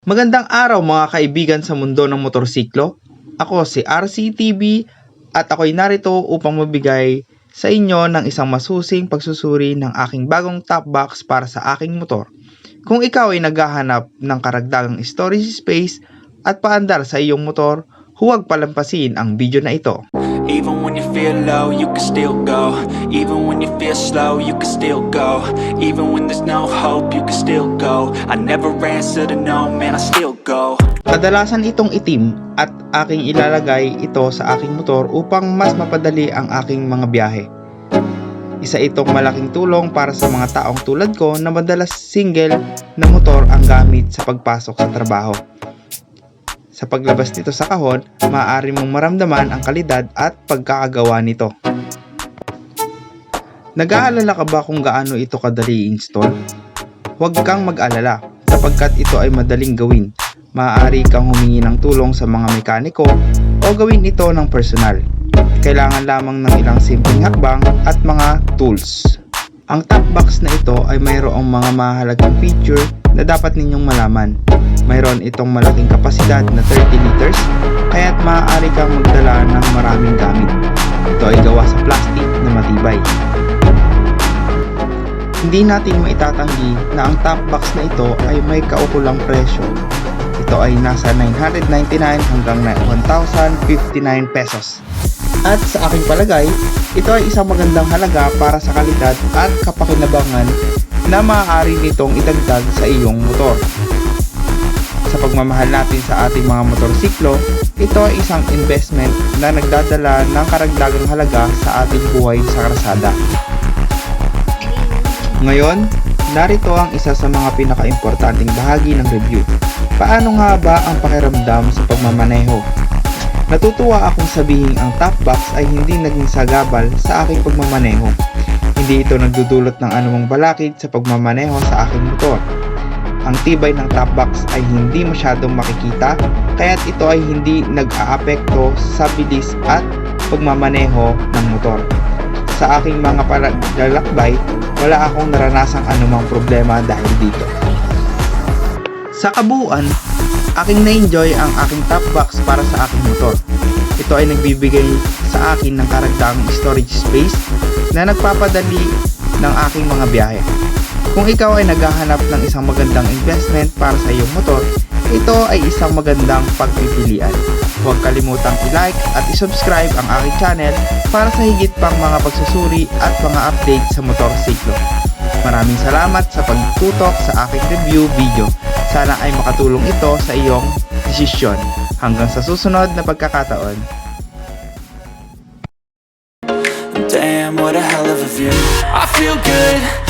Magandang araw mga kaibigan sa mundo ng motorsiklo. Ako si RCTV at ako'y narito upang mabigay sa inyo ng isang masusing pagsusuri ng aking bagong top box para sa aking motor. Kung ikaw ay naghahanap ng karagdagang storage space at paandar sa iyong motor, huwag palampasin ang video na ito. Even when you feel low, you can still go. Even when you feel slow, you can still go. Even when there's no hope, you can still go. I never answer to no, man, I still go. Kadalasan itong itim at aking ilalagay ito sa aking motor upang mas mapadali ang aking mga biyahe. Isa itong malaking tulong para sa mga taong tulad ko na madalas single na motor ang gamit sa pagpasok sa trabaho. Sa paglabas nito sa kahon, maaari mong maramdaman ang kalidad at pagkakagawa nito. Nag-aalala ka ba kung gaano ito kadali i-install? Huwag kang mag-alala sapagkat ito ay madaling gawin maaari kang humingi ng tulong sa mga mekaniko o gawin ito ng personal. Kailangan lamang ng ilang simpleng hakbang at mga tools. Ang top box na ito ay mayroong mga mahalagang feature na dapat ninyong malaman. Mayroon itong malaking kapasidad na 30 liters, kaya't maaari kang magdala ng maraming gamit. Ito ay gawa sa plastic na matibay. Hindi natin maitatanggi na ang top box na ito ay may kaukulang presyo ito ay nasa 999 hanggang na 1,059 pesos. At sa aking palagay, ito ay isang magandang halaga para sa kalidad at kapakinabangan na maaari nitong idagdag sa iyong motor. Sa pagmamahal natin sa ating mga motorsiklo, ito ay isang investment na nagdadala ng karagdagang halaga sa ating buhay sa karsada. Ngayon, narito ang isa sa mga pinaka-importanting bahagi ng review. Paano nga ba ang pakiramdam sa pagmamaneho? Natutuwa akong sabihin ang top box ay hindi naging sagabal sa aking pagmamaneho. Hindi ito nagdudulot ng anumang balakid sa pagmamaneho sa aking motor. Ang tibay ng top box ay hindi masyadong makikita kaya't ito ay hindi nag-aapekto sa bilis at pagmamaneho ng motor. Sa aking mga paglalakbay, wala akong naranasang anumang problema dahil dito. Sa kabuuan, aking na-enjoy ang aking top box para sa aking motor. Ito ay nagbibigay sa akin ng karagdagang storage space na nagpapadali ng aking mga biyahe. Kung ikaw ay naghahanap ng isang magandang investment para sa iyong motor, ito ay isang magandang pagpipilian. Huwag kalimutang i-like at i-subscribe ang aking channel para sa higit pang mga pagsusuri at mga update sa motorsiklo. Maraming salamat sa pagtutok sa aking review video. Sana ay makatulong ito sa iyong desisyon. Hanggang sa susunod na pagkakataon. Damn, what a hell of a view. I feel good,